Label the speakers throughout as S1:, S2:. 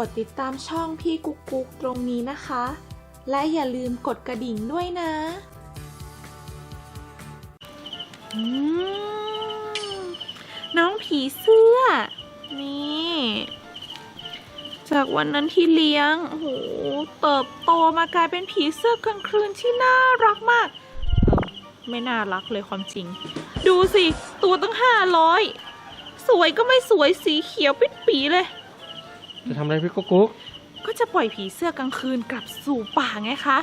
S1: กดติดตามช่องพี่กุ๊กกุ๊กตรงนี้นะคะ และอย่าลืมกดกระดิ่งด้วยนะน้องผีเสื้อ นี่ จากวันนั้นที่เลี้ยง โอ้โห เติบโตมากลายเป็นผีเสื้อกลางคืนที่น่ารักมาก เออ ไม่น่ารักเลยความจริง ดูสิ ตัวตั้งห้าร้อย สวยก็ไม่สวยสีเขียวปิดปีเลย
S2: จะทำอะไรพี่กุ๊กกุ๊ก
S1: ก็จะปล่อยผีเสื้อกลางคืนกลับสู่ป่าไงคะ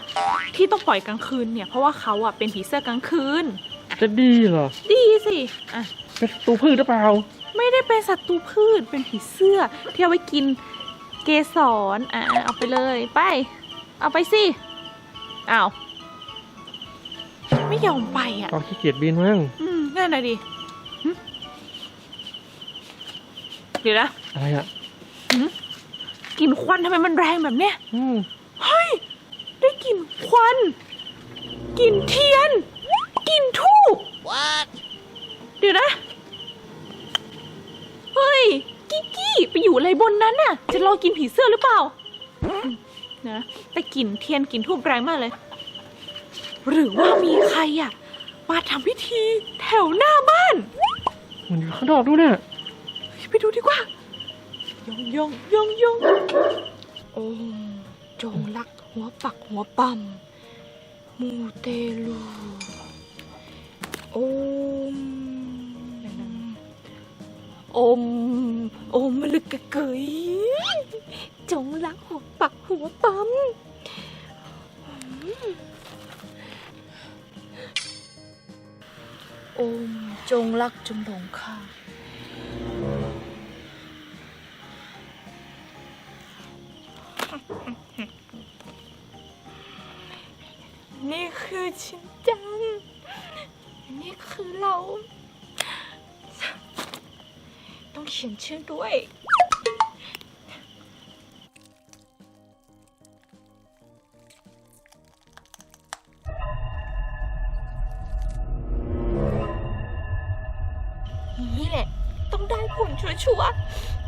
S1: ที่ต้องปล่อยกลางคืนเนี่ยเพราะว่าเขาอะเป็นผีเสื้อกลางคืน
S2: จะดีเหรอ
S1: ดีสิอะ
S2: เป็นศัตรูพืชหรือเปล่า
S1: ไม่ได้เป็นศัตรูพืชเป็นผีเสื้อที่เอาไว้กินเกสรอะเอาไปเลยไป เอาไปสิอ้าวไม่ยอมไปอะ
S2: ก็ขี้เกียจบินมั้ง
S1: อืมนั่นน่ะดิหึเดี๋ยวนะ
S2: อะไรอะ
S1: กลิ่นควันทำไมมันแรงแบบเนี้ย
S2: อืม
S1: เฮ้ย ได้กลิ่นควันกลิ่นเทียนกลิ่นทูบเดี๋ยวนะ เฮ้ย กิกกี้ไปอยู่อะไรบนนั้นน่ะ จะรอกินผีเสื้อหรือเปล่าอืมนะแต่กลิ่นเทียนกลิ่นทูบแรงมากเลย หรือว่ามีใครอะ มาทำพิธีแถวหน้าบ้าน
S2: มันอยู่ข้างนอกด้วยเนี่ย
S1: ไปดูดีกว่า ยองยองยองยองโอมจงรักหัวปักหัวปั๊มมูเตลูโอมอมอมมลึกกะเกยจงรักหัวปักหัวปั๊มโอมจงรักจงหลงข้า คือชินจังนี่คือเรา ต้องเขียนชื่อด้วย นี่แหละ ต้องได้ผลชัวร์ๆ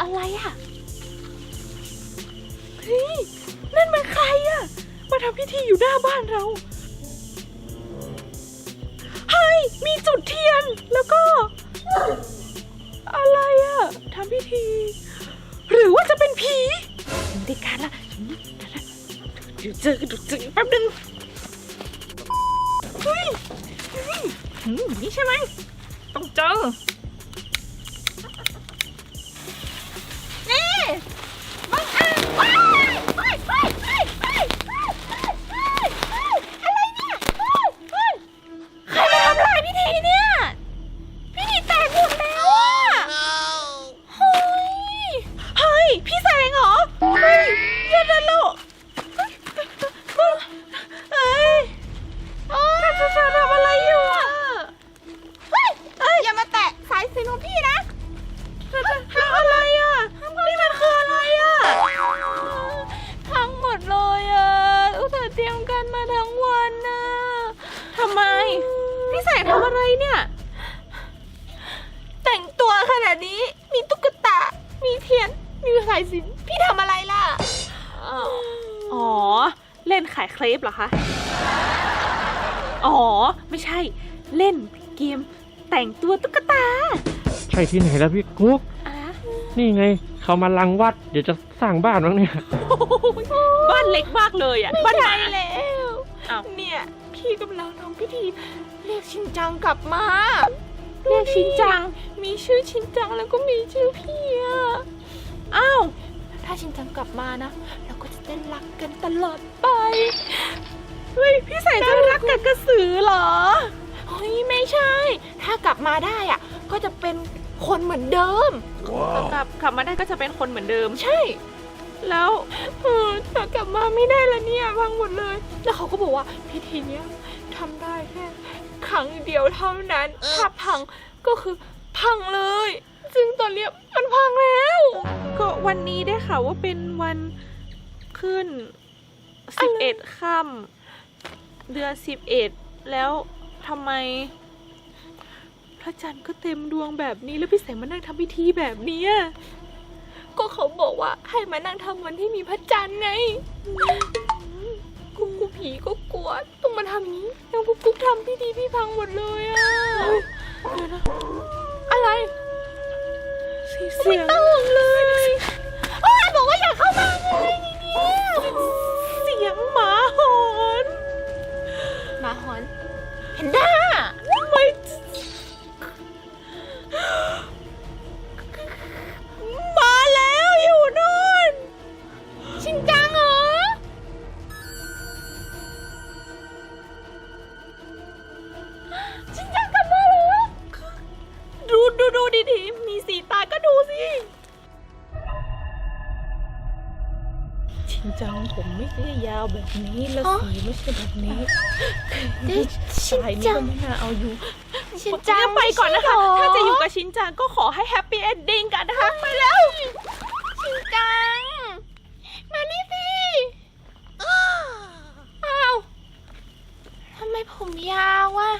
S1: อะไรอะเฮ้ยนั่นมันใครอะมาทำพิธีอยู่หน้าบ้านเราเฮ้ยมีจุดเทียนแล้วก็ อะไรอะทำพิธี หรือว่าจะเป็นผีเด็กการละเดี๋ยวเจอเดี๋ยวเจอแป๊บนึงเฮ้ยเฮ้ยนี่ใช่ไหมต้องเจอ เนี่ย แต่ง
S3: ตัวขนาดนี้ มีตุ๊กตา มีเทียน มีสายสิญจนพี่ทำอะไรล่ะ
S1: อ๋อ เล่นขายเครปเหรอคะ อ๋อ ไม่ใช่ เล่นเกม แต่งตัวตุ๊กตา
S2: ใช่ที่ไหนแล้วพี่กุ๊ก
S1: อะ
S2: นี่ไง เขามาลังวัด เดี๋ยวจะสร้างบ้านมั้งเนี่ย
S1: บ้านเล็กมากเลยอะ บ้านห
S3: ใช่
S1: มา
S3: แล้ว
S1: อ้าว
S3: เนี่ย พี่กำลังทำพิธีเรียกชินจังกลับมา
S1: เรียกชินจัง
S3: มีชื่อชินจังแล้วก็มีชื่อพี่อะ
S1: อ้าว
S3: ถ้าชินจังกลับมานะ เราก็จะได้รักกันตลอดไป
S1: เฮ้ย พี่แสงจะรักกับกระสือเหรอ
S3: เฮ้ย ไม่ใช่ ถ้ากลับมาได้อะ ก็จะเป็นคนเหมือนเดิม
S1: กลับกลับมาได้ก็จะเป็นคนเหมือนเดิม
S3: ใช่
S1: แล้ว
S3: เออถ้ากลับมาไม่ได้ละเนี่ยพังหมดเลย แล้วเขาก็บอกว่าพิธีเนี้ยทำได้แค่ครั้งเดียวเท่านั้น ถ้าพังก็คือพังเลย ซึ่งตอนเนี้ยมันพังแล้ว
S1: ก็วันนี้ได้ค่ะว่าเป็นวันขึ้น11ค่ำเดือน11แล้วทำไม พระจันทร์ก็เต็มดวงแบบนี้แล้วพี่แสงมานั่งทำพิธีแบบเนี้ย
S3: ก็เขาบอกว่าให้มานั่งทำวันที่มีพระจันทร์ไงกูกูผีก็กลัวต้องมาทำอย่างนี้แล้วกูกุ๊กทำพิธีพี่พังหมดเลยอะ
S1: เดี๋ยวนะ
S3: อะไร
S1: เสียง
S3: ต้องเลยอ้าวบอกว่าอยากเข้ามา
S1: จังผมไม่ใช่ยาวแบบนี้ แล้วสีไม่ใช่แบบนี้
S3: ชิน
S1: สายนี้
S3: จั
S1: ก็
S3: ง
S1: ไม่น่าเอาอยู่
S3: ชินจัง
S1: งั้ไปก่อนนะคะ
S3: ไม่ใช่หร
S1: ถ้าจะอยู่กับชินจังก็ขอให้แฮปปี้เอนดิ้งกันนะคะไปแล้ว
S3: ชินจัง มานี่สิอ้าวทำไมผมยาวอะ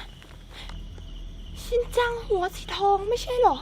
S3: ชินจังหัวสีทองไม่ใช่เหรอ